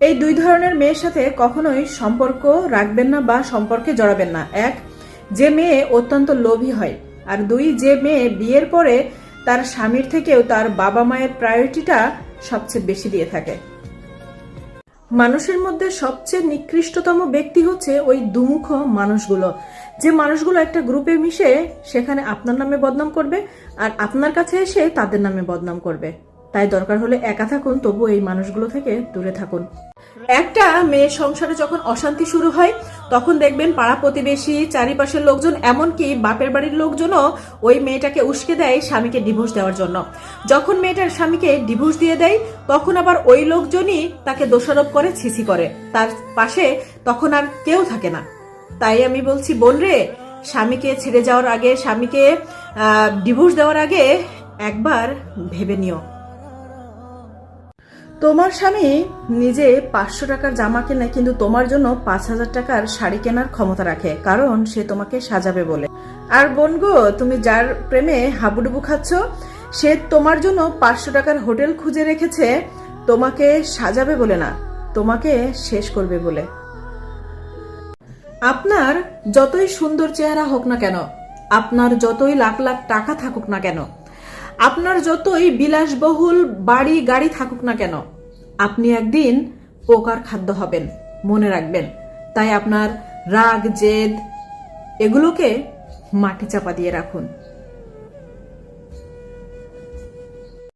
এই দুই ধরনের মেয়ের সাথে কখনোই সম্পর্ক রাখবেন না বা সম্পর্কে জড়াবেন না। এক, যে মেয়ে অত্যন্ত লোভী হয়। আর দুই, যে মেয়ে বিয়ের পরে তার স্বামীর থেকেও তার বাবা মায়ের প্রায়োরিটিটা সবচেয়ে বেশি দিয়ে থাকে। মানুষের মধ্যে সবচেয়ে নিকৃষ্টতম ব্যক্তি হচ্ছে ওই দুমুখ মানুষগুলো। যে মানুষগুলো একটা গ্রুপে মিশে সেখানে আপনার নামে বদনাম করবে আর আপনার কাছে এসে তাদের নামে বদনাম করবে। তাই দরকার হলে একা থাকুন, তবু এই মানুষগুলো থেকে দূরে থাকুন। একটা মেয়ের সংসারে যখন অশান্তি শুরু হয়, তখন দেখবেন পাড়া প্রতিবেশী, চারিপাশের লোকজন, এমনকি বাপের বাড়ির লোকজনও ওই মেয়েটাকে উস্কে দেয় স্বামীকে ডিভোর্স দেওয়ার জন্য। যখন মেয়েটার স্বামীকে ডিভোর্স দিয়ে দেয়, তখন আবার ওই লোকজনই তাকে দোষারোপ করে, ছিছি করে। তার পাশে তখন আর কেউ থাকে না। তাই আমি বলছি, বোন রে, স্বামীকে ছেড়ে যাওয়ার আগে, স্বামীকে ডিভোর্স দেওয়ার আগে একবার ভেবে নিও। তোমার স্বামী নিজে পাঁচশো টাকার জামা কেনে, কিন্তু তোমার জন্য পাঁচ হাজার টাকার শাড়ি কেনার ক্ষমতা রাখে, কারণ সে তোমাকে সাজাবে বলে। আর বোন গো তুমি যার প্রেমে হাবুডুবু খাচ্ছ, সে তোমার জন্য পাঁচশো টাকার হোটেল খুঁজে রেখেছে, তোমাকে সাজাবে বলে না, তোমাকে শেষ করবে বলে। আপনার যতই সুন্দর চেহারা হোক না কেন, আপনার যতই লাখ লাখ টাকা থাকুক না কেন আপনার যতই বিলাসবহুল বাড়ি, গাড়ি থাকুক না কেন, আপনি একদিন পোকার খাদ্য হবেন, মনে রাখবেন। তাই আপনার রাগ, জেদ, এগুলোকে মাটি চাপা দিয়ে রাখুন।